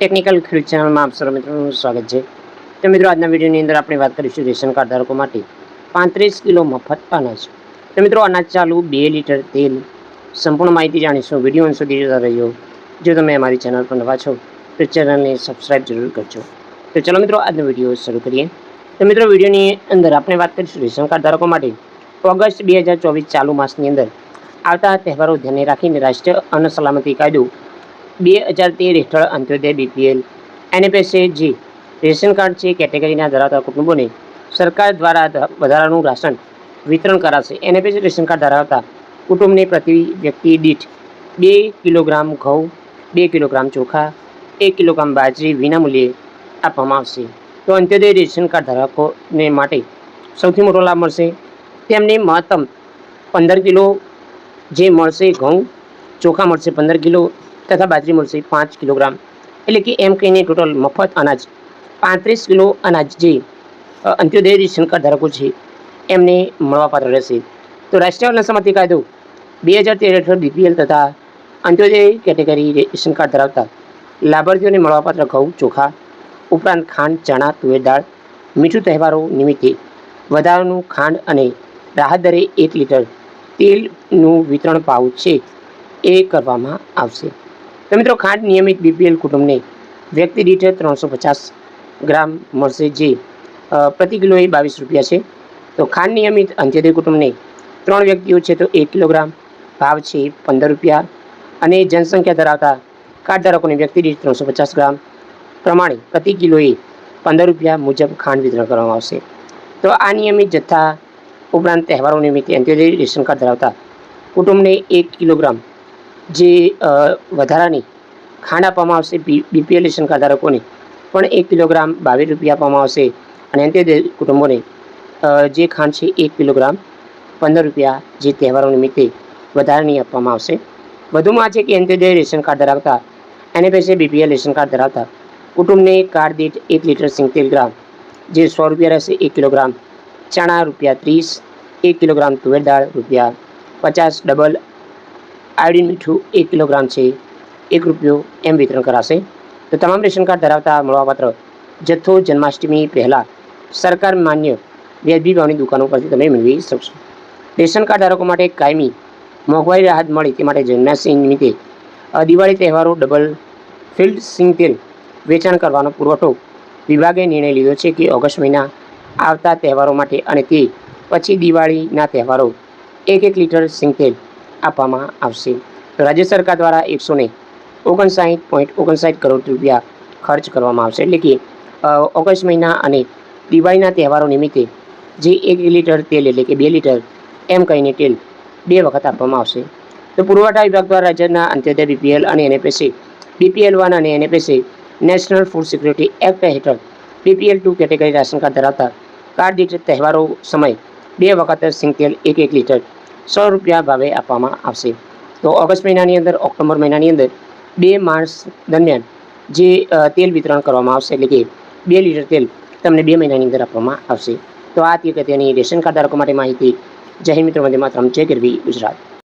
Technical ખેડૂત ચેનલમાં આપ સર્વ મિત્રોનું સ્વાગત છે. તો મિત્રો, આજના વિડીયોની અંદર આપણે વાત કરીશું રેશન કાર્ડ ધારકો માટે પાંત્રીસ કિલો મફત અનાજ. તો મિત્રો, અનાજ ચાલુ બે લીટર તેલ. સંપૂર્ણ માહિતી જાણીશું. વીડિયો અંત સુધી જોતા રહ્યો જો તમે અમારી ચેનલ પર નવા છો, તો ચેનલને સબસ્ક્રાઇબ જરૂર કરજો. તો ચલો મિત્રો, આજનો વીડિયો શરૂ કરીએ. તો મિત્રો, વિડીયોની અંદર આપણે વાત કરીશું રેશન કાર્ડ ધારકો માટે. ઓગસ્ટ બે હજાર ચોવીસ ચાલુ માસની અંદર આવતા તહેવારો ધ્યાને રાખીને રાષ્ટ્રીય અન્ન સલામતી કાયદો બે હજાર તેર હેઠળ અંત્યોદય બીપીએલ એનએફએસએ જે રેશન કાર્ડ છે કેટેગરીના ધરાવતા કુટુંબોને સરકાર દ્વારા વધારાનું રાશન વિતરણ કરાશે. એનએફએસ રેશન કાર્ડ ધરાવતા કુટુંબને પ્રતિ વ્યક્તિ દીઠ બે કિલોગ્રામ ઘઉં, બે કિલોગ્રામ ચોખા, એક કિલોગ્રામ બાજરી વિનામૂલ્યે આપવામાં આવશે. તો અંત્યોદય રેશન કાર્ડ ધારકોને માટે સૌથી મોટો લાભ મળશે. તેમને મહત્તમ પંદર કિલો જે મળશે ઘઉં, ચોખા મળશે પંદર કિલો તથા બાજરી મળશે પાંચ કિલોગ્રામ. એટલે કે એમ કહીને ટોટલ મફત અનાજ. પાંત્રીસ કિલો અનાજ જે અંત્યોદય રેશન કાર્ડ ધારકો છે, એમને મળવાપાત્ર રહેશે. તો રાષ્ટ્રીય અન્ન કાયદો. બે હજાર તેર હેઠળ બીપીએલ તથા અંત્યોદય કેટેગરી રેશન કાર્ડ ધરાવતા લાભાર્થીઓને મળવાપાત્ર ઘઉં, ચોખા, ઉપરાંત ખાંડ, ચણા, તુવેર દાળ, મીઠું તહેવારો નિમિત્તે વધારાનું ખાંડ અને રાહત દરે એક લીટર તેલનું વિતરણ પાઉચ છે એ કરવામાં આવશે. તો મિત્રો ખાંડ નિયમિત બીપીએલ કુટુંબને વ્યક્તિ દીઠ ત્રણસો પચાસ ગ્રામ મળશે જે પ્રતિ કિલોએ બાવીસ રૂપિયા છે. તો ખાંડ નિયમિત અંત્યોદય કુટુંબને ત્રણ વ્યક્તિઓ છે તો એક કિલોગ્રામ ભાવ છે પંદર રૂપિયા. અને જનસંખ્યા ધરાવતા કાર્ડ ધારકોને વ્યક્તિ દીઠ ત્રણસો પચાસ ગ્રામ પ્રમાણે પ્રતિ કિલોએ પંદર રૂપિયા મુજબ ખાંડ વિતરણ કરવામાં આવશે. તો આ નિયમિત જથ્થા ઉપરાંત તહેવારો નિમિત્તે અંત્યોદય રેશન કાર્ડ ધરાવતા કુટુંબને એક કિલોગ્રામ જે વધારાની ખાંડ આપવામાં આવશે બીપીએલ રેશન ધારકોને, પણ એક કિલોગ્રામ બાવીસ રૂપિયા આપવામાં આવશે. અને અંત્યોદય કુટુંબોને જે ખાંડ છે, એક કિલોગ્રામ પંદર રૂપિયા જે તહેવારો નિમિત્તે વધારાની આપવામાં આવશે. વધુમાં છે કે અંત્યોદય રેશન કાર્ડ ધરાવતા એનએફએસએ બીપીએલ રેશન કાર્ડ ધરાવતા કુટુંબને કાર્ડ દીઠ એક લીટર સિંગતેર ગ્રામ જે સો રૂપિયા રહેશે, એક કિલોગ્રામ ચણા રૂપિયા ત્રીસ, એક કિલોગ્રામ તુવેર દાળ રૂપિયા પચાસ, ડબલ આયોડિન મીઠું એક કિલોગ્રામ છે, એક રૂપિયો એમ વિતરણ કરાશે. તો તમામ રેશન કાર્ડ ધરાવતા મળવાપાત્ર જથ્થો જન્માષ્ટમી પહેલાં સરકાર માન્ય વ્યાજબી ભાવની દુકાનો પરથી તમે મેળવી શકશો. રેશન કાર્ડ ધારકો માટે કાયમી મોંઘવારી રાહત મળી તે માટે જન્માષ્ટમી નિમિત્તે દિવાળી તહેવારો ડબલ ફિલ્ડ સિંગ તેલ વેચાણ કરવાનો પુરવઠો વિભાગે નિર્ણય લીધો છે કે ઓગસ્ટ મહિના આવતા તહેવારો માટે અને તે પછી દિવાળીના તહેવારો એક એક લીટર સિંગ તેલ આપવામાં આવશે. રાજ્ય સરકાર દ્વારા એકસો ને ઓગણસાઠ પોઈન્ટ ઓગણસાઠ કરોડ રૂપિયા ખર્ચ કરવામાં આવશે. એટલે કે ઓગસ્ટ મહિના અને દિવાળીના તહેવારો નિમિત્તે જે એક લીટર તેલ એટલે કે બે લીટર એમ કહીને તેલ બે વખત આપવામાં આવશે. તો પુરવઠા વિભાગ દ્વારા રાજ્યના અંત્યોદય બીપીએલ અને એનએપીસી બીપીએલ વન અને NAPC national food security act હેઠળ BPL two category ration card ધરાવતા કાર્ડ દીઠ તહેવારો સમય બે વખત સિંગતેલ એક એક લીટર સો રૂપિયા ભાવે આપવામાં આવશે. તો ઓગસ્ટ મહિનાની અંદર, ઓક્ટોબર મહિનાની અંદર બે માર્ચ દરમિયાન જે તેલ વિતરણ કરવામાં આવશે, એટલે કે બે લીટર તેલ તમને બે મહિનાની અંદર આપવામાં આવશે. તો આ તે અગત્યની રેશન કાર્ડ ધારકો માટે માહિતી. જાહેર મિત્રો માટે માત્ર જય ગરવી ગુજરાત.